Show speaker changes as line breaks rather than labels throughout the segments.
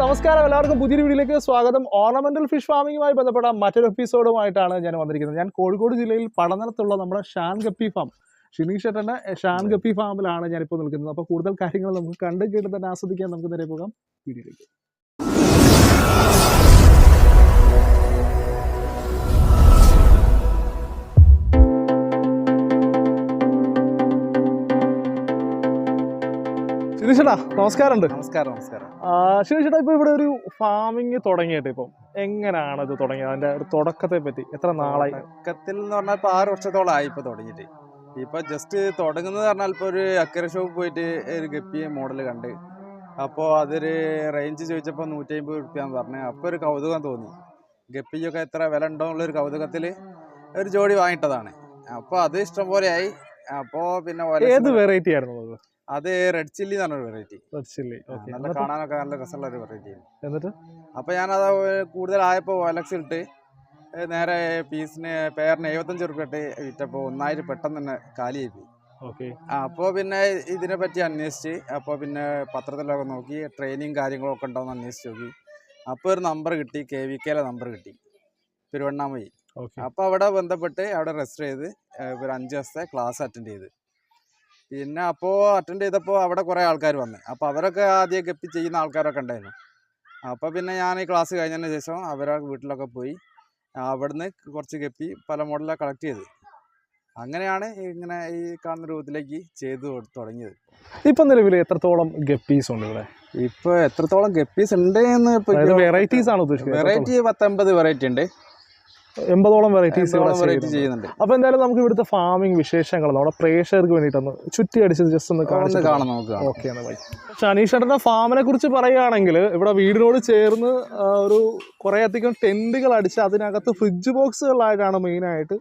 നമസ്കാരം. എല്ലാവർക്കും പുതിയൊരു വീഡിയോയിലേക്ക് സ്വാഗതം. ഓർണമെന്റൽ ഫിഷ് ഫാമിങ്ങുമായി ബന്ധപ്പെട്ട മറ്റൊരു എപ്പിസോഡുമായിട്ടാണ് ഞാൻ വന്നിരിക്കുന്നത്. ഞാൻ കോഴിക്കോട് ജില്ലയിൽ പഠനത്തുള്ള നമ്മുടെ ഷാൻ ഗപ്പി ഫാം ഷിനീഷ് ഷെട്ടന്റെ ഷാൻ ഗപ്പി ഫാമിലാണ് ഞാനിപ്പോൾ നിൽക്കുന്നത്. അപ്പോൾ കൂടുതൽ കാര്യങ്ങൾ നമുക്ക് കണ്ട് കേട്ട് തന്നെ ആസ്വദിക്കാൻ നമുക്ക് നേരെ പോകാം. വീഡിയോയിലേക്ക്. നമസ്കാരമുണ്ട്.
നമസ്കാരം നമസ്കാരം.
ഷിനീഷേട്ടാ ഇപ്പോൾ ഇവിടെ ഒരു ഫാമിങ് തുടങ്ങിയിട്ട് ഇപ്പം എങ്ങനെയാണ് ഇത് തുടങ്ങിയത്? അതിന്റെ ഒരു തുടക്കത്തെ പറ്റി എത്ര നാളായി?
തുടക്കത്തിൽ എന്ന് പറഞ്ഞാൽ ഇപ്പൊ ആറ് വർഷത്തോളമായി ഇപ്പൊ തുടങ്ങിയിട്ട്. ഇപ്പൊ ജസ്റ്റ് തുടങ്ങുന്നത് പറഞ്ഞാൽ ഇപ്പൊ ഒരു അക്കര ഷോപ്പ് പോയിട്ട് ഒരു ഗപ്പി മോഡൽ കണ്ട്. അപ്പോൾ അതൊരു റേഞ്ച് ചോദിച്ചപ്പോൾ നൂറ്റി അമ്പത് റുപ്യാന്ന് പറഞ്ഞു. അപ്പോൾ ഒരു കൗതുകം തോന്നി. ഗപ്പിക്കൊക്കെ എത്ര വില ഉണ്ടോ എന്നുള്ള ഒരു കൗതുകത്തിൽ ഒരു ജോഡി വാങ്ങിട്ടതാണ്. അപ്പോൾ അത് ഇഷ്ടം പോലെ ആയി. അപ്പോൾ പിന്നെ
ഏത് വെറൈറ്റി ആയിരുന്നു അത്
റെഡ് ചില്ലി എന്ന് പറഞ്ഞൊരു വെറൈറ്റി
റെഡ് ചില്ലി
നല്ല കാണാനൊക്കെ നല്ല രസമുള്ള ഒരു വെറൈറ്റി
എന്നിട്ട്?
അപ്പൊ ഞാനത് കൂടുതലായപ്പോൾ ഒലക്സ് ഇട്ട് നേരെ പീസിന് പേരിന് എഴുപത്തഞ്ച് റുപ്യ ഇട്ട് വിറ്റപ്പോൾ ഒന്നായിട്ട് പെട്ടെന്ന് തന്നെ കാലിയായി പോയി
ഓക്കെ
അപ്പോൾ പിന്നെ ഇതിനെ പറ്റി അന്വേഷിച്ച് അപ്പോൾ പിന്നെ പത്രത്തിലൊക്കെ നോക്കി ട്രെയിനിങ് കാര്യങ്ങളൊക്കെ ഉണ്ടാവും അന്വേഷിച്ച് നോക്കി. അപ്പോൾ ഒരു നമ്പർ കിട്ടി കെ വി കെയിലെ നമ്പർ കിട്ടി. തിരുവണ്ണാമൊഴി
അപ്പൊ
അപ്പോൾ അവിടെ ബന്ധപ്പെട്ട് അവിടെ രജിസ്റ്റർ ചെയ്ത് ഒരു അഞ്ച് ദിവസത്തെ ക്ലാസ് അറ്റൻഡ് ചെയ്ത്. പിന്നെ അപ്പോൾ അറ്റൻഡ് ചെയ്തപ്പോൾ അവിടെ കുറേ ആൾക്കാർ വന്നു. അപ്പോൾ അവരൊക്കെ ആദ്യം ഗപ്പി ചെയ്യുന്ന ആൾക്കാരൊക്കെ ഉണ്ടായിരുന്നു. അപ്പോൾ പിന്നെ ഞാൻ ഈ ക്ലാസ് കഴിഞ്ഞതിന് ശേഷം അവരെ വീട്ടിലൊക്കെ പോയി അവിടുന്ന് കുറച്ച് ഗപ്പി പല മോഡലാണ് കളക്ട് ചെയ്ത്. അങ്ങനെയാണ് ഇങ്ങനെ ഈ കാണുന്ന രൂപത്തിലേക്ക് ചെയ്ത് തുടങ്ങിയത്.
ഇപ്പം നിലവിൽ എത്രത്തോളം ഗപ്പീസ് ഉണ്ട് ഇവിടെ?
ഇപ്പോൾ എത്രത്തോളം ഗപ്പീസ് ഉണ്ട് എന്ന്
വെറൈറ്റീസ് ആണ് ഉദ്ദേശിക്കുന്നത്.
വെറൈറ്റി പത്തൊമ്പത് വെറൈറ്റി ഉണ്ട്?
എൺപതോളം വെറൈറ്റീസ്
വെറൈറ്റി ചെയ്യുന്നുണ്ട്.
അപ്പൊ എന്തായാലും നമുക്ക് ഇവിടുത്തെ ഫാമിംഗ് വിശേഷങ്ങൾ നമ്മുടെ പ്രേക്ഷകർക്ക് വേണ്ടിയിട്ടൊന്ന് ചുറ്റി അടിച്ച് ജസ്റ്റ് ഒന്ന്
കാണാം നമുക്ക്
ഓക്കെ ഷനീഷേട്ടന്റെ ഫാമിനെ കുറിച്ച് പറയുകയാണെങ്കിൽ ഇവിടെ വീടിനോട് ചേർന്ന് ഒരു കുറേ അധികം ടെന്റുകൾ അടിച്ച് അതിനകത്ത് ഫ്രിഡ്ജ് ബോക്സുകളായിട്ടാണ് മെയിനായിട്ട്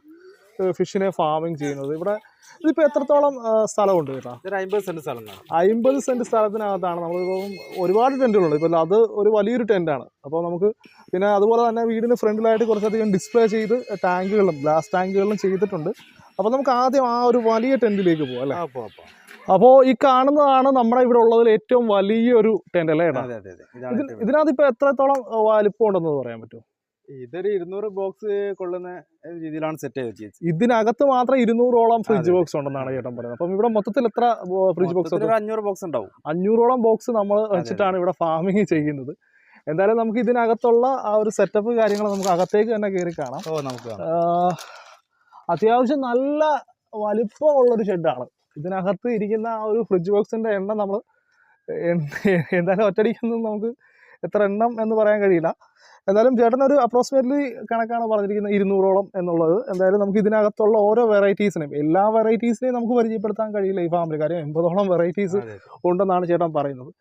ഫിഷിനെ ഫാമിങ് ചെയ്യുന്നത്. ഇവിടെ ഇതിപ്പോ എത്രത്തോളം സ്ഥലമുണ്ട് കേട്ടോ
ഇതൊരു അമ്പത് സെന്റ് സ്ഥലം
അമ്പത് സെന്റ് സ്ഥലത്തിനകത്താണ് നമ്മളിപ്പം ഒരുപാട് ടെന്റുകളുണ്ട് ഇപ്പൊ അത് ഒരു വലിയൊരു ടെന്റാണ് അപ്പോൾ നമുക്ക് പിന്നെ അതുപോലെ തന്നെ വീടിന് ഫ്രണ്ടിലായിട്ട് കുറച്ചധികം ഡിസ്പ്ലേ ചെയ്ത് ടാങ്കുകളും ഗ്ലാസ് ടാങ്കുകളും ചെയ്തിട്ടുണ്ട്. അപ്പോൾ നമുക്ക് ആദ്യം ആ ഒരു വലിയ ടെന്റിലേക്ക് പോകാം അല്ലേ?
അപ്പോ അപ്പോൾ
ഈ കാണുന്നതാണ് നമ്മുടെ ഇവിടെ ഉള്ളതിൽ ഏറ്റവും വലിയൊരു ടെന്റ് അല്ലേ ഇതിനകത്ത് ഇപ്പൊ എത്രത്തോളം വലിപ്പം ഉണ്ടെന്ന് പറയാൻ പറ്റുമോ?
ഇതൊരു ഇരുന്നൂറ് ബോക്സ് കൊള്ളുന്ന രീതിയിലാണ് സെറ്റ് ചെയ്ത് വെച്ചത്
ഇതിനകത്ത് മാത്രം ഇരുന്നൂറോളം ഫ്രിഡ്ജ് ബോക്സ് ഉണ്ടെന്നാണ് ചേട്ടൻ പറയുന്നത്. അപ്പം ഇവിടെ മൊത്തത്തിൽ എത്ര ഫ്രിഡ്ജ് ബോക്സ്
അഞ്ഞൂറ് ബോക്സ് ഉണ്ടാവും.
അഞ്ഞൂറോളം ബോക്സ് നമ്മൾ വെച്ചിട്ടാണ് ഇവിടെ ഫാമിങ് ചെയ്യുന്നത്. എന്തായാലും നമുക്ക് ഇതിനകത്തുള്ള ആ ഒരു സെറ്റപ്പ് കാര്യങ്ങൾ നമുക്ക് അകത്തേക്ക് തന്നെ കയറി കാണാം.
ഓ നമുക്ക്
അത്യാവശ്യം നല്ല വലിപ്പമുള്ളൊരു ഷെഡാണ് ഇതിനകത്ത് ഇരിക്കുന്ന ആ ഒരു ഫ്രിഡ്ജ് ബോക്സിന്റെ എണ്ണം നമ്മൾ എന്തായാലും ഒറ്റടിക്കൊന്നും നമുക്ക് എത്ര എണ്ണം എന്ന് പറയാൻ കഴിയില്ല. എന്തായാലും ചേട്ടൻ ഒരു അപ്രോക്സിമേറ്റ്ലി കണക്കാണ് പറഞ്ഞിരിക്കുന്നത് ഇരുന്നൂറോളം എന്നുള്ളത്. എന്തായാലും നമുക്ക് ഇതിനകത്തുള്ള ഓരോ വെറൈറ്റീസിനെയും എല്ലാ വെറൈറ്റീസിനെയും നമുക്ക് പരിചയപ്പെടുത്താൻ കഴിയില്ല ഈ ഫാമിൽ കാര്യം എൺപതോളം വെറൈറ്റീസ്. ഉണ്ടെന്നാണ് ചേട്ടൻ പറയുന്നത്.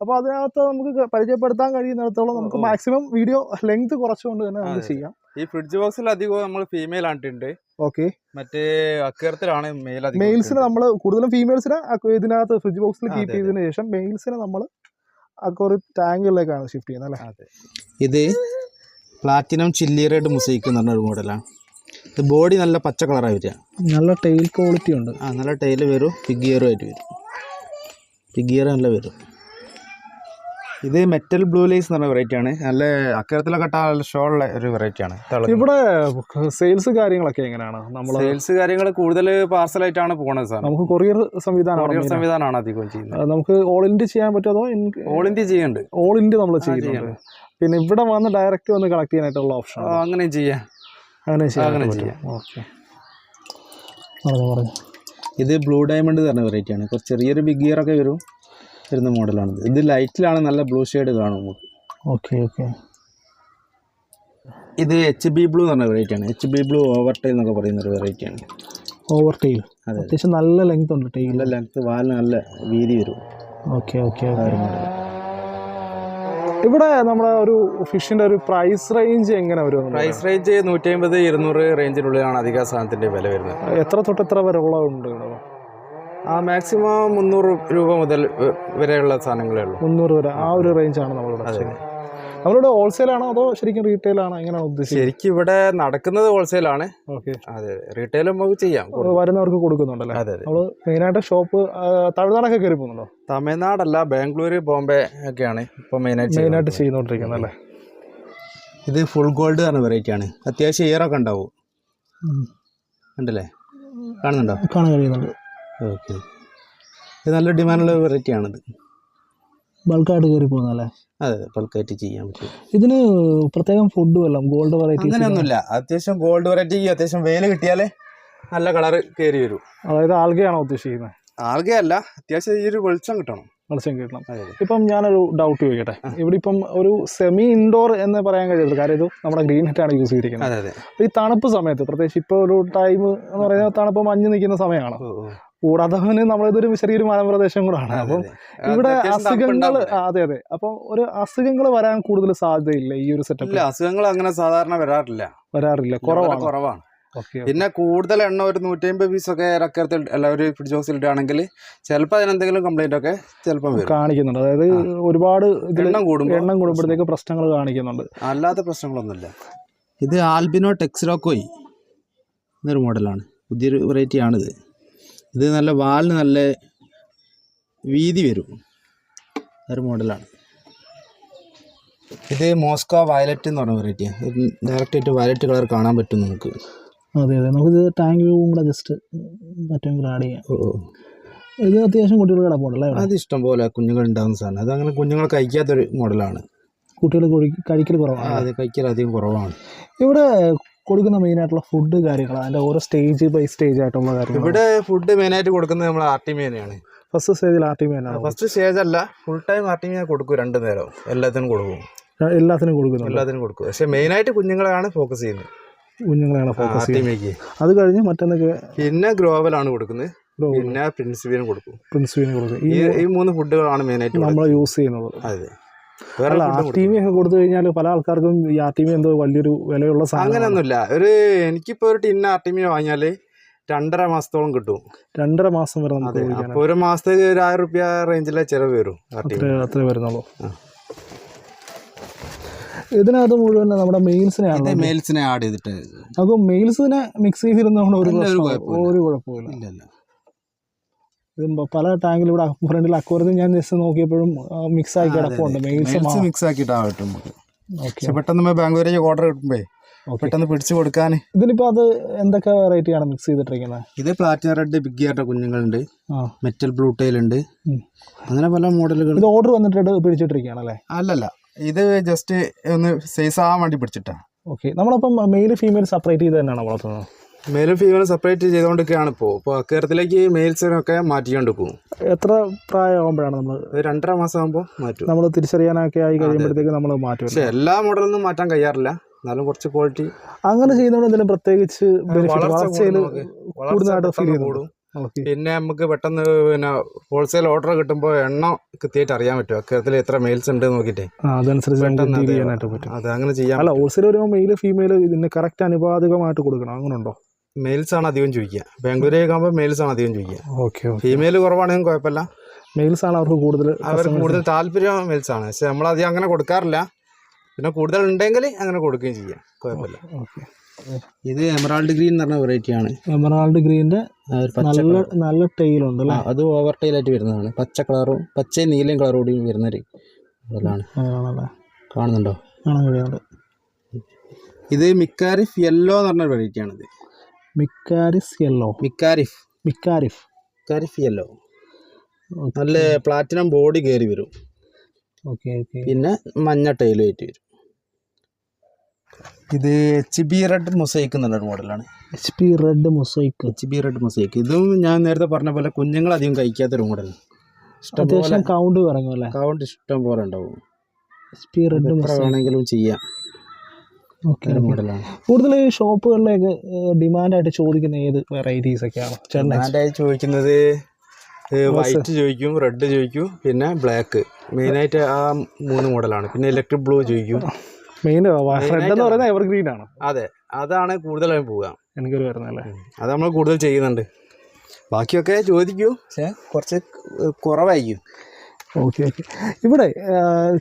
അപ്പോൾ അതിനകത്ത് നമുക്ക് പരിചയപ്പെടുത്താൻ കഴിയുന്നിടത്തോളം നമുക്ക്. മാക്സിമം വീഡിയോ ലെങ്ത് കുറച്ചുകൊണ്ട് തന്നെ നമുക്ക് ചെയ്യാം.
ഈ ഫ്രിഡ്ജ് ബോക്സിൽ അധികവും നമ്മൾ ഫീമെയിൽ ആണിട്ടുണ്ട്
ഓക്കെ
മറ്റേ അക്കരത്തിലാണ് മെയിൽ
മെയിൽസിനെ നമ്മൾ കൂടുതലും ഫീമെയിൽസിനെ ഇതിനകത്ത് ഫ്രിഡ്ജ് ബോക്സിൽ കീപ്പ് ചെയ്തതിന് ശേഷം മെയിൽസിനെ നമ്മൾ ഒരു ടാങ്കിലേക്കാണ് ഷിഫ്റ്റ് ചെയ്യുന്നത് അല്ലേ?
ഇത് പ്ലാറ്റിനം ചില്ലി റെഡ് മുസൈക്ക് എന്ന് പറഞ്ഞ ഒരു മോഡലാണ് ഇത് ബോഡി നല്ല പച്ച കളറായി വരിക.
നല്ല ടെയിൽ ക്വാളിറ്റി ഉണ്ട്.
ആ നല്ല ടൈൽ വരും പിഗിയറും ആയിട്ട് വരും. പിഗിയർ നല്ല വരും. ഇത് മെറ്റൽ ബ്ലൂ ലൈസ് എന്ന് പറഞ്ഞ വെറൈറ്റി ആണ്. നല്ല അക്കരത്തിലൊക്കെ ഷോ ഉള്ള ഒരു വെറൈറ്റി ആണ്.
ഇവിടെ സെയിൽസ് കാര്യങ്ങളൊക്കെ എങ്ങനെയാണ്? നമ്മൾ
സെയിൽസ് കാര്യങ്ങൾ കൂടുതൽ പാർസലായിട്ടാണ് പോണത് സാർ.
നമുക്ക് കൊറിയർ സംവിധാനം
കൊറിയർ സംവിധാനമാണ് അധികം ചെയ്യുന്നത്.
നമുക്ക് ഓൾ ഇന്ത്യ ചെയ്യാൻ പറ്റുമോ അതോ
ഓൾ ഇന്ത്യ ചെയ്യുന്നുണ്ട്.
ഓൾ ഇന്ത്യ നമ്മൾ ചെയ്യുന്നുണ്ട്. പിന്നെ ഇവിടെ വന്ന് ഡയറക്റ്റ് വന്ന് കളക്ട് ചെയ്യാനായിട്ടുള്ള ഓപ്ഷൻ
അങ്ങനെ ചെയ്യാം.
അങ്ങനെ
അങ്ങനെ ചെയ്യാം.
ഓക്കെ പറഞ്ഞു പറഞ്ഞു.
ഇത് ബ്ലൂ ഡയമണ്ട് എന്ന് പറഞ്ഞ വെറൈറ്റി ആണ്. കുറച്ച് ചെറിയൊരു ബിഗ് ഇയർ ഒക്കെ വരും. വരുന്ന മോഡലാണ് ഇത് ലൈറ്റിലാണ് നല്ല ബ്ലൂ ഷെയ്ഡ് കാണും നമുക്ക്.
Okay okay.
ഇത് എച്ച് ബി ബ്ലൂ എന്ന് പറഞ്ഞ വെറൈറ്റി ആണ്. H B blue over tail എന്നൊക്കെ പറയുന്ന ഒരു വെറൈറ്റി ആണ്.
ഓവർ
ടൈൽ
അത്യാവശ്യം നല്ല ലെങ്ത് ഉണ്ട് ടൈൽ
നല്ല ലെങ്ത് വാലിന് നല്ല വീതി വരും.
ഓക്കെ ഓക്കെ ഇവിടെ നമ്മുടെ ഒരു ഫിഷിന്റെ ഒരു പ്രൈസ് റേഞ്ച് എങ്ങനെ വരും
പ്രൈസ് റേഞ്ച് നൂറ്റി അമ്പത് ഇരുന്നൂറ് റേഞ്ചിനുള്ളിലാണ് അധിക സാധനത്തിന്റെ വില വരുന്നത്.
എത്ര തൊട്ട് എത്ര വരെ ഉള്ള ഇവിടെ?
ആ മാക്സിമം മുന്നൂറ് രൂപ മുതൽ വരെയുള്ള സാധനങ്ങളേ ഉള്ളൂ.
മുന്നൂറ് വരെ. ആ ഒരു റേഞ്ചാണ് നമ്മളിവിടെ നമ്മളിവിടെ ഹോൾസെയിൽ ആണോ അതോ ശരിക്കും റീറ്റെയിൽ ആണോ എങ്ങനെയാണ് ഉദ്ദേശിച്ചത്
ശരിക്കും ഇവിടെ നടക്കുന്നത് ഹോൾസെയിലാണ്
ഓക്കെ
അതെ റീറ്റെയിൽ നമുക്ക് ചെയ്യാം.
വരുന്നവർക്ക് കൊടുക്കുന്നുണ്ടല്ലേ?
അതെ അതെ.
നമ്മൾ മെയിനായിട്ട് ഷോപ്പ് തമിഴ്നാടൊക്കെ കയറി പോകുന്നുണ്ടോ?
തമിഴ്നാടല്ല ബാംഗ്ലൂർ ബോംബെ ഒക്കെയാണ് ഇപ്പൊ മെയിനായിട്ട്
മെയിനായിട്ട് ചെയ്യുന്നോണ്ടിരിക്കുന്നത് അല്ലേ?
ഇത് ഫുൾ ഗോൾഡ് ആണ് വെറൈറ്റി ആണ്. അത്യാവശ്യം ഇയറൊക്കെ ഉണ്ടാവും. ഉണ്ടല്ലേ കാണുന്നുണ്ടോ?
കാണാൻ കഴിയുന്നുണ്ട്.
ഓക്കെ. ഇത് നല്ല ഡിമാൻഡുള്ള വെറൈറ്റി ആണിത്
ബൾക്കായിട്ട് കയറി പോകുന്നല്ലേ
അതെ അതെ ബൾക്കായിട്ട് ചെയ്യാൻ പറ്റും.
ഇതിന് പ്രത്യേകം ഫുഡ് വല്ലതും ഗോൾഡ് വെറൈറ്റി
അങ്ങനെയൊന്നുമില്ല. അത്യാവശ്യം ഗോൾഡ് വെറൈറ്റി അത്യാവശ്യം വേല കിട്ടിയാലേ നല്ല കളർ കയറി വരും.
അതായത് ആൽഗയാണോ ഉദ്ദേശിക്കുന്നത്?
ആൽഗയല്ല അത്യാവശ്യം ഈ ഒരു വെളിച്ചം കിട്ടണം.
മത്സ്യം കിട്ടണം. ഇപ്പം ഞാനൊരു ഡൗട്ട് ചോദിക്കട്ടെ? ഇവിടെ ഇപ്പം ഒരു സെമി ഇൻഡോർ എന്ന് പറയാൻ കഴിയത്തില്ല. കാര്യം ഇത് നമ്മുടെ ഗ്രീൻ നെറ്റാണ് യൂസ് ചെയ്തിരിക്കുന്നത്. ഈ തണുപ്പ് സമയത്ത് പ്രത്യേകിച്ച് ഇപ്പോൾ ഒരു ടൈം എന്ന് പറയുന്നത് തണുപ്പ് മഞ്ഞ് നിൽക്കുന്ന സമയമാണ്. കൂടാതെ തന്നെ നമ്മളിതൊരു ചെറിയൊരു മലപ്രദേശം കൂടാണ്. അപ്പം ഇവിടെ അസുഖങ്ങൾ അതെ അതെ. അപ്പോൾ ഒരു അസുഖങ്ങൾ വരാൻ കൂടുതൽ സാധ്യതയില്ല ഈ ഒരു സെറ്റപ്പ്
അസുഖങ്ങൾ അങ്ങനെ സാധാരണ വരാറില്ല.
വരാറില്ല. കുറവാണ്?
കുറവാണ്. പിന്നെ കൂടുതൽ എണ്ണ ഒരു നൂറ്റി അമ്പത് പീസൊക്കെ ഇറക്കത്തിൽ അല്ല ഒരു ഫ്രിഡ്ജ് ബോക്സിൽ ഇടുകയാണെങ്കിൽ ചിലപ്പോൾ അതിനെന്തെങ്കിലും കംപ്ലൈന്റ് ഒക്കെ ചിലപ്പോൾ വരും.
കാണിക്കുന്നുണ്ട്. അതായത് ഒരുപാട്
എണ്ണം കൂടുമ്പോൾ
എണ്ണം കൂടുമ്പോഴത്തേക്ക് പ്രശ്നങ്ങൾ കാണിക്കുന്നുണ്ട്.
അല്ലാത്ത പ്രശ്നങ്ങളൊന്നുമില്ല. ഇത് ആൽബിനോ ടെക്സിലോക്കോയ് എന്നൊരു മോഡലാണ്. പുതിയൊരു വെറൈറ്റി ആണിത്. ഇത് നല്ല വാലിന് നല്ല വീതി വരും. ഒരു മോഡലാണ്. ഇത് മോസ്കോ വയലറ്റ് എന്ന് പറഞ്ഞ വെറൈറ്റിയാണ് ഡയറക്റ്റ് ആയിട്ട് വയലറ്റ് കളർ കാണാൻ പറ്റും നമുക്ക്.
അതെ അതെ. നമുക്കിത് ടാങ്ക് വ്യൂവും കൂടെ ജസ്റ്റ് മറ്റെങ്കിലും ആഡ് ചെയ്യാം. ഇത് അത്യാവശ്യം കുട്ടികൾ കിടപ്പുണ്ടല്ലേ ഇവിടെ?
അത് ഇഷ്ടം പോലെ കുഞ്ഞുങ്ങൾ ഉണ്ടാകുന്ന സാധനം. അത് അങ്ങനെ കുഞ്ഞുങ്ങൾ കഴിക്കാത്തൊരു മോഡലാണ്
കുട്ടികൾ കഴിക്കൽ കുറവാണ്
അതെ കഴിക്കൽ അധികം കുറവാണ്.
ഇവിടെ കൊടുക്കുന്ന മെയിൻ ആയിട്ടുള്ള ഫുഡ് കാര്യങ്ങൾ അതിന്റെ ഓരോ സ്റ്റേജ് ബൈ സ്റ്റേജ് ആയിട്ടുള്ള കാര്യങ്ങൾ
ഇവിടെ ഫുഡ് മെയിനായിട്ട് കൊടുക്കുന്നത് നമ്മൾ ആർട്ടിമേനയാണ്
ഫസ്റ്റ് സ്റ്റേജിൽ ആർട്ടിമേനാണ്
ഫസ്റ്റ് സ്റ്റേജ് അല്ല ഫുൾ ടൈം ആർട്ടിമേന കൊടുക്കും രണ്ടു നേരം എല്ലാത്തിനും കൊടുക്കും.
എല്ലാത്തിനും കൊടുക്കുന്നുണ്ട്.
എല്ലാത്തിനും കൊടുക്കും. പക്ഷേ മെയിനായിട്ട് കുഞ്ഞുങ്ങളെയാണ് ഫോക്കസ് ചെയ്യുന്നത്.
കുഞ്ഞുങ്ങളെയാണ് ഫോക്കസ് ചെയ്യുന്നത്. അത് കഴിഞ്ഞ് മറ്റൊന്നൊക്കെ
പിന്നെ ഗ്രോവലാണ് കൊടുക്കുന്നത്. പിന്നെ പ്രിൻസിപ്പിനും കൊടുക്കും.
പ്രിൻസിപ്പിന് കൊടുക്കും.
ഈ മൂന്ന് ഫുഡുകളാണ് മെയിനായിട്ട്
നമ്മൾ യൂസ് ചെയ്യുന്നത്.
അതെ.
അല്ല
food
ഒക്കെ കൊടുത്തു കഴിഞ്ഞാൽ പല ആൾക്കാർക്കും ഈ ആർട്ടിമി എന്തോ വലിയൊരു വിലയുള്ള സാധനം
അങ്ങനെയൊന്നുമില്ല. ഒരു എനിക്കിപ്പോ ഒരു ടിന്ന ആർട്ടിമിയ വാങ്ങിയാൽ രണ്ടര മാസത്തോളം കിട്ടും.
രണ്ടര മാസം വരെ നമുക്ക്
ഒരു മാസത്തേക്ക് ഒരു ആയിരം റുപ്യ റേഞ്ചിലെ ചെലവ് വരും
അത്രേ അത്രേ വരുന്നുള്ളൂ. ഇതിനകത്ത് മുഴുവൻ നമ്മുടെ മെയിൽസിനെയാണ്
മെയിൽസിനെ ആഡ് ചെയ്തിട്ട്
അപ്പോൾ മെയിൽസിനെ മിക്സ് ചെയ്തിരുന്നതുകൊണ്ട് ഒരു
ഒരു കുഴപ്പമില്ല.
പല ടാങ്കിൽ ഇവിടെ ഫ്രണ്ടിൽ അക്വറിയത്തിൽ ഞാൻ ജസ്റ്റ് നോക്കിയപ്പോഴും മിക്സ് ആക്കി കിടപ്പുണ്ട്. മെയിൽസ്
മിക്സ് ആക്കിയിട്ടാണ് കിട്ടും നമുക്ക്.
ഓക്കെ
പക്ഷെ പെട്ടെന്ന് നമ്മൾ ബാംഗ്ലൂരേക്ക് ഓർഡർ കിട്ടുമ്പേ പെട്ടെന്ന് പിടിച്ചു കൊടുക്കാൻ
ഇതിനിപ്പോ അത് എന്തൊക്കെ വെറൈറ്റിയാണ് മിക്സ് ചെയ്തിട്ടിരിക്കുന്നത്?
ഇത് പ്ലാറ്റിനം റെഡ് ബിഗ് ആയിട്ട് കുഞ്ഞുങ്ങളുണ്ട്. മെറ്റൽ ബ്ലൂ ടൈൽ ഉണ്ട്. അങ്ങനെ പല മോഡലുകൾ
ഇത് ഓർഡർ വന്നിട്ട് പിടിച്ചിട്ടിരിക്കുകയാണ് അല്ലേ
അല്ലല്ല. ഇത് ജസ്റ്റ് ഒന്ന് സൈസ് ആവാൻ വേണ്ടി പിടിച്ചിട്ടാണ്
ഓക്കെ നമ്മളപ്പം മെയിൽ ഫീമെയിൽ സെപ്പറേറ്റ് ചെയ്ത് തന്നെയാണ് വളർത്തുന്നത്?
മെയിലും ഫീമെയിലും സെപ്പറേറ്റ് ചെയ്തുകൊണ്ടിരിക്കുകയാണ് ഇപ്പോൾ ഇപ്പോൾ അക്കരത്തിലേക്ക് മെയിൽസിനൊക്കെ മാറ്റിക്കൊണ്ട് പോകും
എത്ര പ്രായമാകുമ്പോഴാണ് നമ്മൾ
രണ്ടര മാസം ആകുമ്പോൾ മാറ്റും.
നമ്മൾ തിരിച്ചറിയാനൊക്കെ ആയി കഴിയുമ്പോഴത്തേക്ക് നമ്മൾ മാറ്റും
പക്ഷേ എല്ലാ മോഡലൊന്നും മാറ്റാൻ കഴിയാറില്ല. എന്നാലും കുറച്ച് ക്വാളിറ്റി
അങ്ങനെ ചെയ്യുന്നതുകൊണ്ട് എന്തെങ്കിലും പ്രത്യേകിച്ച് വളർച്ചയിൽ കൂടുതലായിട്ട് ഫീൽ
കൂടും. പിന്നെ നമുക്ക് പെട്ടെന്ന് പിന്നെ ഹോൾസെയിൽ ഓർഡർ കിട്ടുമ്പോൾ എണ്ണം കൃത്യമായിട്ട് അറിയാൻ പറ്റും അക്കരത്തിൽ എത്ര മെയിൽസ് ഉണ്ട് നോക്കിയിട്ട്.
അതനുസരിച്ച്
അത്.
പറ്റും.
അത് അങ്ങനെ ചെയ്യാം
അല്ല ഹോൾസെയിൽ വരുമ്പോൾ മെയിൽ ഫീമെയിൽ ഇതിന് കറക്റ്റ് അനുപാതികമായിട്ട് കൊടുക്കണം. അങ്ങനെ ഉണ്ടോ
മെയിൽസ് ആണ് അധികം ചോദിക്കുക. ബാംഗ്ലൂരേക്ക് ആകുമ്പോൾ മെയിൽസ് ആണ് അധികം ചോദിക്കുക.
Okay okay.
ഫീമെയിൽ കുറവാണെങ്കിലും കുഴപ്പമില്ല.
മെയിൽസ് ആണ് അവർക്ക് കൂടുതൽ
അവർക്ക് കൂടുതൽ താല്പര്യം മെയിൽസ് ആണ്. പക്ഷെ നമ്മൾ അധികം അങ്ങനെ കൊടുക്കാറില്ല. പിന്നെ കൂടുതൽ ഉണ്ടെങ്കിൽ അങ്ങനെ കൊടുക്കുകയും ചെയ്യാം. കുഴപ്പമില്ല.
ഓക്കെ.
ഇത് എമറാൾഡ് ഗ്രീൻ എന്ന് പറഞ്ഞ വെറൈറ്റി ആണ്.
എമറാൾഡ് ഗ്രീന്റെ
ആ
നല്ല നല്ല ടൈലുണ്ട്
ഉണ്ട്
അല്ലേ?
അത് ഓവർ ആയിട്ട് വരുന്നതാണ്. പച്ച കളറും പച്ച നീലയും കളറും കൂടി വരുന്നൊരു മോഡലാണ്
ആണല്ലേ?
കാണുന്നുണ്ടോ?
കാണാൻ കഴിയുന്നുണ്ട്.
ഇത് മിക്കാരിഫ് യെല്ലോ എന്ന് പറഞ്ഞ വെറൈറ്റി ആണിത്.
മിക്കാരിഫ് യെല്ലോ
മിക്കാരിഫ്.
മിക്കാരിഫ്.
മിക്കാരിഫ് യെല്ലോ നല്ല പ്ലാറ്റിനം ബോഡി കയറി വരും.
Okay okay.
പിന്നെ മഞ്ഞ ടൈലും ആയിട്ട് വരും. ഇത് എച്ച് ബി റെഡ് മൊസൈക്ക് എന്നുള്ളൊരു മോഡലാണ്
H P red mosaic
H B red mosaic ഇതും ഞാൻ നേരത്തെ പറഞ്ഞ പോലെ കുഞ്ഞുങ്ങൾ അധികം കഴിക്കാത്തൊരു മോഡലാണ് ഇഷ്ടം
അത്യാവശ്യം കൗണ്ട് ഇറങ്ങും അല്ലേ?
കൗണ്ട് ഇഷ്ടം പോലെ ഉണ്ടാവും.
എച്ച് പി റെഡ്
വേണമെങ്കിലും ചെയ്യാം.
കൂടുതൽ ഷോപ്പുകളിലേക്ക് ഡിമാൻഡായിട്ട് ചോദിക്കുന്ന ഏത് വെറൈറ്റീസ് ഒക്കെയാണ്?
ഡിമാൻഡായിട്ട് ചോദിക്കുന്നത് വൈറ്റ് ചോദിക്കും റെഡ് ചോദിക്കും പിന്നെ ബ്ലാക്ക് മെയിനായിട്ട് ആ മൂന്ന് മോഡലാണ് പിന്നെ ഇലക്ട്രിക് ബ്ലൂ ചോദിക്കും.
മെയിൻ റെഡ് എന്ന് പറയുന്നത് എവർഗ്രീൻ ആണ്.
അതെ. അതാണ് കൂടുതലായും പോവുക.
എനിക്കൊരു വരുന്നത് അല്ലേ?
അത് നമ്മൾ കൂടുതൽ ചെയ്യുന്നുണ്ട്. ബാക്കിയൊക്കെ ചോദിക്കൂ. പക്ഷേ കുറച്ച് കുറവായിരിക്കും.
ഓക്കെ. ഓക്കെ ഇവിടെ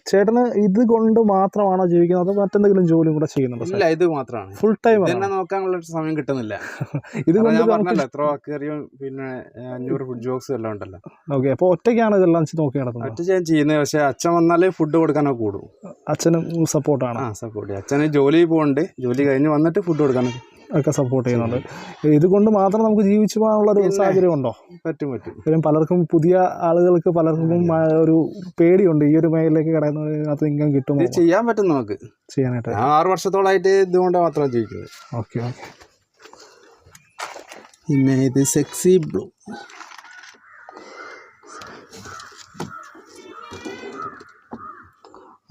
ചേട്ടന് ഇത് കൊണ്ട് മാത്രമാണോ ജീവിക്കുന്നത്? അതോ മറ്റെന്തെങ്കിലും ജോലിയും കൂടെ ചെയ്യുന്നുണ്ടോ
ഇല്ല ഇത് മാത്രമാണ്.
ഫുൾ ടൈം
എന്നെ നോക്കാനുള്ള സമയം കിട്ടുന്നില്ല.
ഇത്
പറഞ്ഞല്ലോ എത്ര വാക്കേറിയും പിന്നെ അഞ്ഞൂറ് ഫുഡ് ജോക്സ് എല്ലാം ഉണ്ടല്ലോ.
ഓക്കെ അപ്പോൾ ഒറ്റയ്ക്കാണ് ഇതെല്ലാം നോക്കി നടത്തുന്നത്?
ഒറ്റ ഞാൻ ചെയ്യുന്നത് പക്ഷെ അച്ഛൻ വന്നാലേ ഫുഡ് കൊടുക്കാനോ കൂടും.
അച്ഛനും സപ്പോർട്ടാണ്
ആ സപ്പോർട്ട് അച്ഛന് ജോലി പോകുന്നുണ്ട് ജോലി കഴിഞ്ഞ് വന്നിട്ട് ഫുഡ് കൊടുക്കാനൊക്കെ
ഒക്കെ സപ്പോർട്ട് ചെയ്യുന്നുണ്ട്. ഇതുകൊണ്ട് മാത്രം നമുക്ക് ജീവിച്ചു പോകാനുള്ള ഒരു. സാഹചര്യം ഉണ്ടോ
പറ്റും പറ്റും.
പലർക്കും പുതിയ ആളുകൾക്ക് പലർക്കും ഒരു പേടിയുണ്ട്. ഈ ഒരു മേഖലയിലേക്ക് കടന്നതിനകത്ത് ഇൻകം കിട്ടും
ഇത് ചെയ്യാൻ പറ്റും നമുക്ക്.
ചെയ്യാനായിട്ട്.
ആറ് വർഷത്തോളായിട്ട് ഇതുകൊണ്ട് മാത്രം ജീവിക്കുന്നത്.
Okay okay.
പിന്നെ ഇത് സെക്സി ബ്ലൂ.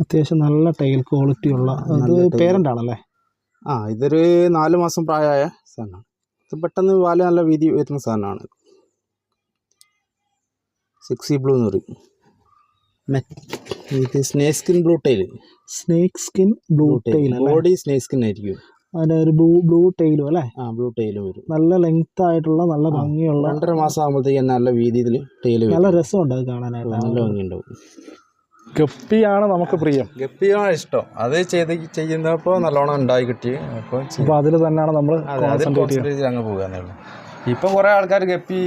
അത്യാവശ്യം നല്ല ടൈൽ ക്വാളിറ്റി ഉള്ള
നല്ല
പേരന്റ് ആണല്ലേ
ആ ഇതൊരു നാല് മാസം പ്രായമായ സാധനമാണ്. ഇത് പെട്ടെന്ന് പാൽ നല്ല വീതി വരുന്ന സാധനമാണ്. സിക്സി ബ്ലൂ എന്ന് പറയും. ഇത് snake skin blue tail
snake skin blue tail
body snake skin ആയിരിക്കും.
അതിന്റെ ഒരു ബ്ലൂ ബ്ലൂ ടൈലും അല്ലേ?
ആ ബ്ലൂ ടൈലും വരും.
നല്ല ലെങ്ത് ആയിട്ടുള്ള നല്ല ഭംഗിയുള്ള
രണ്ടര മാസം ആകുമ്പോഴത്തേക്ക് നല്ല വീതിയിൽ ടൈൽ
നല്ല രസമുണ്ട് അത് കാണാനായിട്ട്.
നല്ല ഭംഗിയുണ്ടാവും.
ഗപ്പിയാണ് നമുക്ക് പ്രിയം.
ഗപ്പിയാണ് ഇഷ്ടം. അത് ചെയ്ത് ചെയ്യുന്നപ്പോൾ നല്ലോണം ഉണ്ടായി കിട്ടി. അപ്പോൾ
അപ്പോൾ അതിൽ തന്നെയാണ് നമ്മൾ
അങ്ങ് ഉള്ളൂ ഇപ്പം കുറേ ആൾക്കാർ ഗപ്പി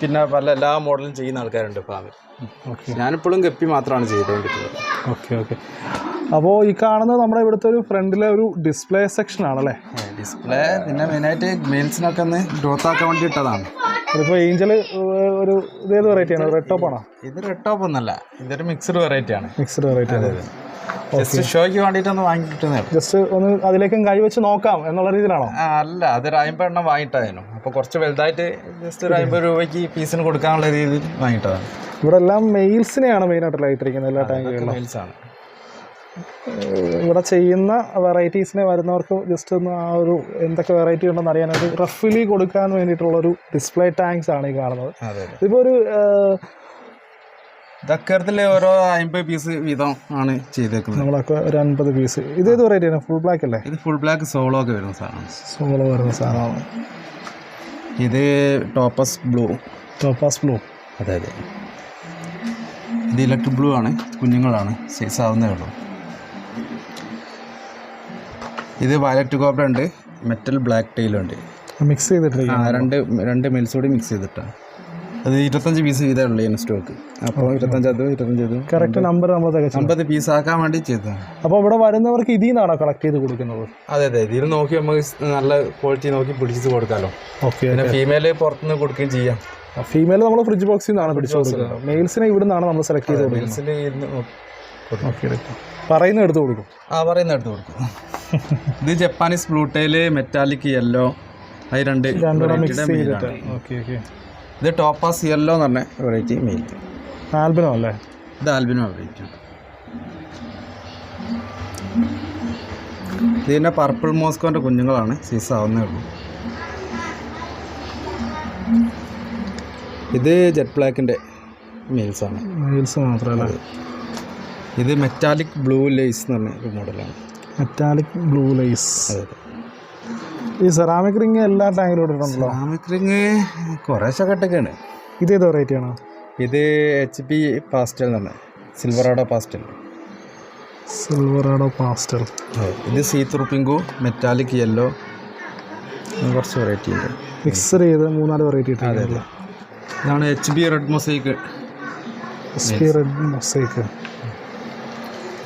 പിന്നെ പല എല്ലാ മോഡലും ചെയ്യുന്ന ആൾക്കാരുണ്ട് ഫാമിൽ ഞാനിപ്പോഴും ഗപ്പി മാത്രമാണ് ചെയ്തുകൊണ്ടിരിക്കുന്നത്
ഓക്കെ ഓക്കെ. അപ്പോൾ ഈ കാണുന്നത് നമ്മുടെ ഇവിടുത്തെ ഒരു ഫ്രണ്ടിലെ ഒരു ഡിസ്പ്ലേ സെക്ഷൻ ആണല്ലേ
ഡിസ്പ്ലേ പിന്നെ മെയിനായിട്ട് മെയിൽസിനൊക്കെ ഒന്ന് ഗ്രോത്ത് ആക്കാൻ വേണ്ടി ഇട്ടതാണ്.
ഇതിപ്പോൾ ഏഞ്ചൽ ഒരു ഇതേത് വെറൈറ്റി ആണ്? റെഡ് ടോപ്പ് ആണോ?
ഇത് റെഡ് ടോപ്പ് ഒന്നല്ല. ഇതൊരു മിക്സഡ് വെറൈറ്റി ആണ്.
മിക്സ്ഡ് വെറൈറ്റി ആണ്.
ജസ്റ്റ് ഷോയ്ക്ക് വേണ്ടിയിട്ടൊന്ന് വാങ്ങിക്കിട്ടുന്നേ
ജസ്റ്റ് ഒന്ന് അതിലേക്കും കൈവച്ച് നോക്കാം എന്നുള്ള രീതിയിലാണോ?
അല്ല അതൊരു അമ്പത് എണ്ണം വാങ്ങിയിട്ടായിരുന്നു. അപ്പോൾ കുറച്ച് വലുതായിട്ട് ജസ്റ്റ് ഒരു അമ്പത് രൂപയ്ക്ക് പീസിന് കൊടുക്കാനുള്ള രീതിയിൽ വാങ്ങിയിട്ടതാണ്.
ഇവിടെ എല്ലാം മെയിൽസിനെയാണ് മെയിനായിട്ട് ഇട്ടിരിക്കുന്നത് എല്ലാ ടാങ്കുകളിലും
മെയിൽസ് ആണ്.
ഇവിടെ ചെയ്യുന്ന വെറൈറ്റീസിനെ വരുന്നവർക്ക് ജസ്റ്റ് ഒന്ന് ആ ഒരു എന്തൊക്കെ വെറൈറ്റി ഉണ്ടെന്ന് അറിയാനായിട്ട് റഫിലി കൊടുക്കാൻ വേണ്ടിയിട്ടുള്ള ഒരു ഡിസ്പ്ലേ ടാങ്ക്സ് ആണ് ഈ കാണുന്നത്. ഇതിപ്പോൾ ഒരു
ദക്കരത്തിൽ ഓരോ അമ്പത് പീസ് വീതം ആണ് ചെയ്തേക്കുന്നത്.
നമ്മളൊക്കെ ഒരു അൻപത് പീസ് ഇതേത് വെറൈറ്റി ആണ്? ഫുൾ ബ്ലാക്ക് അല്ലേ?
ഇത് ഫുൾ ബ്ലാക്ക് സോളോ ഒക്കെ വരുന്ന സാധനമാണ്
സോളോ വരുന്ന സാധനമാണ്.
ഇത് ടോപ്പസ് ബ്ലൂ
ടോപ്പസ് ബ്ലൂ
അതെ അതെ. ഇത് ഇലക്ട്രിക് ബ്ലൂ ആണ്. കുഞ്ഞുങ്ങളാണ്. സൈസ് ആവുന്നേ ഉള്ളൂ. ഇത് വയലറ്റ് കോബ്ര ഉണ്ട് മെറ്റൽ ബ്ലാക്ക് ടൈലും ഉണ്ട്.
മിക്സ് ചെയ്തിട്ട്
ആ രണ്ട് രണ്ട് മിൽസ് കൂടി മിക്സ് ചെയ്തിട്ടാണ്. അത് ഇരുപത്തഞ്ച് പീസ് ചെയ്തേ ഉള്ളൂ ഇതിന് സ്റ്റോക്ക് അപ്പോൾ ഇരുപത്തഞ്ച് അത് ഇരുപത്തഞ്ച് അത്
കറക്റ്റ് നമ്പർ നമ്മൾ
അമ്പത് പീസ് ആക്കാൻ വേണ്ടി ചെയ്തതാണ്.
അപ്പോൾ ഇവിടെ വരുന്നവർക്ക് ഇതിൽ നിന്നാണോ കളക്ട് ചെയ്ത് കൊടുക്കുന്നത്?
അതെ അതെ. ഇതിൽ നോക്കി നമുക്ക് നല്ല ക്വാളിറ്റി നോക്കി പിടിച്ച് കൊടുക്കാമല്ലോ
ഓക്കെ
പിന്നെ ഫീമെയിൽ പുറത്തുനിന്ന് കൊടുക്കുകയും ചെയ്യാം.
ഫീമെയിൽ നമ്മൾ ഫ്രിഡ്ജ് ബോക്സിൽ നിന്നാണ് പിടിച്ചു കൊടുക്കുന്നത്. മെയിൽസിനെ ഇവിടെ നിന്നാണ് നമ്മൾ സെലക്ട് ചെയ്ത്. ഓക്കെ പറയുന്ന എടുത്ത് കൊടുക്കും.
ആ പറയുന്ന എടുത്ത് കൊടുക്കും. ഇത് Japanese blue tile metallic yellow അത് രണ്ട്
മിക്സ്
യുടെ mail
ചെയ്തിട്ട്. ഓക്കെ ഓക്കെ
ഇത് ടോപ്പാസ് യെല്ലോ എന്ന് പറഞ്ഞ വെറൈറ്റി മെയിൽ
ആൽബിനോ അല്ലേ?
ഇത് ആൽബിനോ വെറൈറ്റി ഇത് പിന്നെ പർപ്പിൾ മോസ്കോന്റെ കുഞ്ഞുങ്ങളാണ്. സീസ് ആവുന്നേ ഉള്ളൂ. ഇത് ജെറ്റ് ബ്ലാക്കിന്റെ മെയിൽസാണ്
മെയിൽസ് മാത്രമല്ല
ഇത് മെറ്റാലിക് ബ്ലൂ ലേസ് എന്ന് പറഞ്ഞ ഒരു മോഡലാണ്
മെറ്റാലിക് ബ്ലൂ ലൈസ്
അതെ അതെ.
ഈ സെറാമിക് റിങ് എല്ലാ ടാങ്കിലും ഇട്ടിട്ടുണ്ടല്ലോ?
സെറാമിക് റിങ് കുറേശ്ശെ ഇത്
ഏത് വെറൈറ്റി ആണോ?
ഇത് എച്ച് പി പാസ്റ്റൽ എന്ന് പറഞ്ഞത് സിൽവറാഡോ പാസ്റ്റൽ
സിൽവറാഡോ പാസ്റ്റൽ
ഇത് see through pink metallic yellow കുറച്ച് വെറൈറ്റി ഉണ്ട്.
മിക്സർ ചെയ്ത് മൂന്നാൽ വെറൈറ്റി ഇട്ടിട്ടുണ്ട്
ഇതാണ് H B red mosaic H B
red mosaic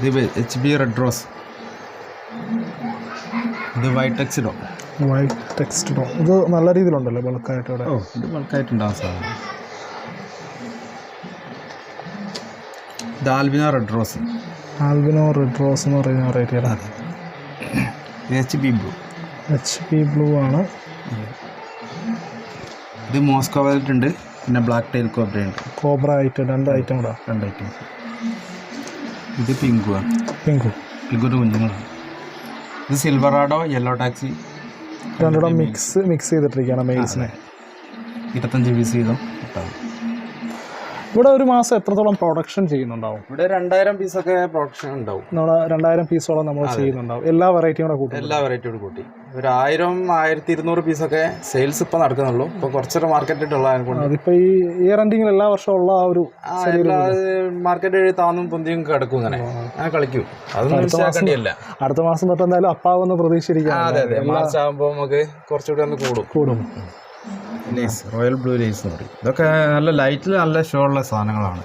ഇത് എച്ച് ബി റെഡ് റോസ് ഇത് വൈറ്റ് എക്സിഡോ
വൈറ്റ് ടെക്സ്റ്റോ ഇത് നല്ല രീതിയിലുണ്ടല്ലോ ബൾക്കായിട്ട് ഇവിടെ?
ഓ ഇത് ബൾക്കായിട്ടുണ്ടാവും സാധനം. ഇത് albino red rose
albino red rose എന്ന് പറയുന്ന
വെറൈറ്റിയാണ് H B blue
H P blue ആണ്.
ഇത് മോസ്കോ വയലറ്റ് ഉണ്ട്. പിന്നെ ബ്ലാക്ക് ടൈൽ കോബ്ര ഉണ്ട്
കോബ്ര ആയിട്ട് രണ്ട് ഐറ്റം കൂടെ.
രണ്ട് ഐറ്റംസ്. ഇത് പിങ്കു. പിങ്ക്
പിങ്കു
പിങ്കുന്റെ കുഞ്ഞുങ്ങളാണ് ഇത് സിൽവറാഡോ യെല്ലോ ടാക്സി
രണ്ടോടെ മിക്സ് മിക്സ് ചെയ്തിട്ടിരിക്കുകയാണ് മെയിൽസിനെ
ഇരുപത്തഞ്ച് പീസ് വീതം കിട്ടാം
ഇവിടെ ഒരു മാസം എത്രത്തോളം പ്രൊഡക്ഷൻ ചെയ്യുന്നുണ്ടാവും?
ഇവിടെ രണ്ടായിരം പീസൊക്കെ പ്രൊഡക്ഷൻ ഉണ്ടാവും.
നമ്മൾ രണ്ടായിരം പീസോളം നമ്മൾ ചെയ്യുന്നുണ്ടാവും. എല്ലാ വെറൈറ്റിയും കൂടെ കൂട്ടും.
എല്ലാ വെറൈറ്റിയോട് കൂട്ടി. ഒരു ആയിരം ആയിരത്തി ഇരുന്നൂറ് പീസൊക്കെ സെയിൽസ് ഇപ്പം നടക്കുന്നുള്ളൂ. ഇപ്പം കുറച്ചൊരു മാർക്കറ്റിട്ടുള്ള കൊണ്ട്.
അതിപ്പോൾ ഈ ഇയർ എൻഡിങ്ങിൽ എല്ലാ വർഷവും ഉള്ള ആ ഒരു
മാർക്കറ്റ് വഴി മാർക്കറ്റ് താന്നും പൊന്തിയും കിടക്കും ഇങ്ങനെ. അങ്ങനെ കളിക്കും. അതൊന്നും
അടുത്ത മാസം തൊട്ട് എന്തായാലും അപ്പാവെന്ന് പ്രതീക്ഷിച്ചിരിക്കാം
അതെ അതെ. മാർച്ച് ആകുമ്പോൾ നമുക്ക് കുറച്ചുകൂടി ഒന്ന് കൂടും.
കൂടും.
ലേസ് റോയൽ ബ്ലൂ ലേസ് എന്ന് പറയും. ഇതൊക്കെ നല്ല ലൈറ്റിൽ നല്ല ഷോ ഉള്ള സാധനങ്ങളാണ്.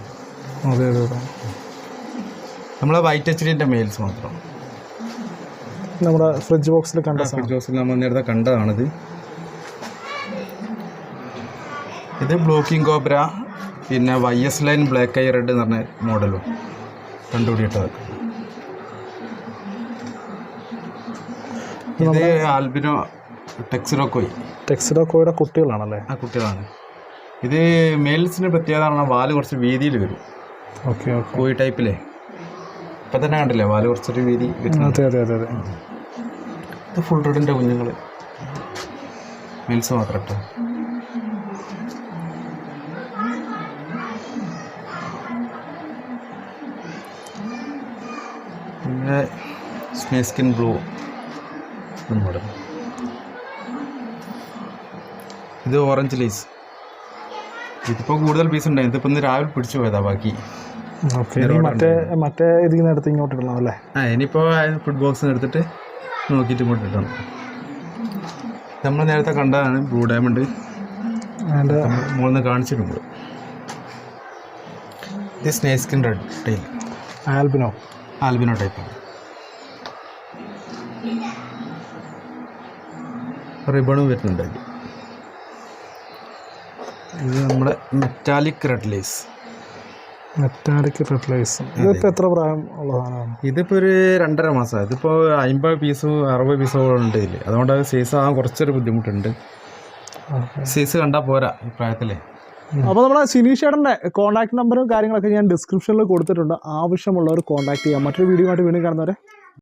അതെ അതെ അതെ.
നമ്മളെ വൈറ്റ് എച്ച് ഡിന്റെ മെയിൽസ് മാത്രം.
നമ്മുടെ ഫ്രിഡ്ജ് ബോക്സിൽ കണ്ട ഫ്രിഡ്ജ്
ബോക്സിൽ നമ്മൾ നേരത്തെ കണ്ടതാണിത്. ഇത് ബ്ലൂക്കിംഗ് കോബ്ര പിന്നെ Y S line black eye red എന്ന് പറഞ്ഞ മോഡലും കണ്ടുപിടിയിട്ടത് ഇത് ആൽബിനോ ടെക്സിറോക്കോയി
ടെക്സിഡോക്കോയുടെ കുട്ടികളാണല്ലേ?
ആ കുട്ടികളാണ്. ഇത് മെയിൽസിന് പ്രത്യേകത പറഞ്ഞാൽ വാൽ കുറച്ച് വീതിയിൽ വരും.
ഓക്കെ കോഴി
കോയി ടൈപ്പിലേ. ഇപ്പം തന്നെ കണ്ടില്ലേ വാൽ കുറച്ചൊരു വീതി
അതെ അതെ അതെ അതെ.
ഇത് ഫുൾ റെഡിന്റെ കുഞ്ഞുങ്ങൾ മെയിൽസ് മാത്രം കേട്ടോ പിന്നെ സ്നേസ്കിൻ ബ്ലൂ മോഡൽ ഇത് ഓറഞ്ച് ലൈസ് ഇതിപ്പോൾ കൂടുതൽ പീസ് ഉണ്ടായി. ഇതിപ്പോൾ ഇന്ന് രാവിലെ പിടിച്ചു പോയതാ ബാക്കി.
മറ്റേ മറ്റേ ഇതിൽ നിന്ന് എടുത്ത് ഇങ്ങോട്ട് ഇടണം അല്ലേ?
ആ ഇനിയിപ്പോൾ ഫുഡ് ബോക്സ് എടുത്തിട്ട് നോക്കിയിട്ട് ഇങ്ങോട്ട് ഇടണം. നമ്മൾ നേരത്തെ കണ്ടതാണ് ബ്ലൂ ഡയമണ്ട് മുകളിൽ കാണിച്ചിട്ടുണ്ട്. ഇത് snake skin red tail
albino?
Albino ടൈപ്പാണ് റിബണും വരുന്നുണ്ട് ഇത് നമ്മുടെ മെറ്റാലിക് റെഡ് ലൈസ്
മെറ്റാലിക് റിപ്ലേസ് ഇതിപ്പോൾ എത്ര പ്രായം ഉള്ള സാധനമാണ്?
ഇതിപ്പോൾ ഒരു രണ്ടര മാസം. ഇതിപ്പോൾ അമ്പത് പീസോ അറുപത് പീസോ ഉണ്ട് ഇതിൽ അതുകൊണ്ട് സൈസ് ആ കുറച്ചൊരു ബുദ്ധിമുട്ടുണ്ട്. സൈസ് കണ്ടാൽ പോരാ ഈ പ്രായത്തിലേ.
അപ്പോൾ നമ്മുടെ സിനീഷേടന്റെ കോൺടാക്ട് നമ്പറും കാര്യങ്ങളൊക്കെ ഞാൻ ഡിസ്ക്രിപ്ഷനിൽ കൊടുത്തിട്ടുണ്ട്. ആവശ്യമുള്ളവർ കോൺടാക്ട് ചെയ്യാം. മറ്റൊരു വീഡിയോ ആയിട്ട് വീണ്ടും കാണുന്നവരെ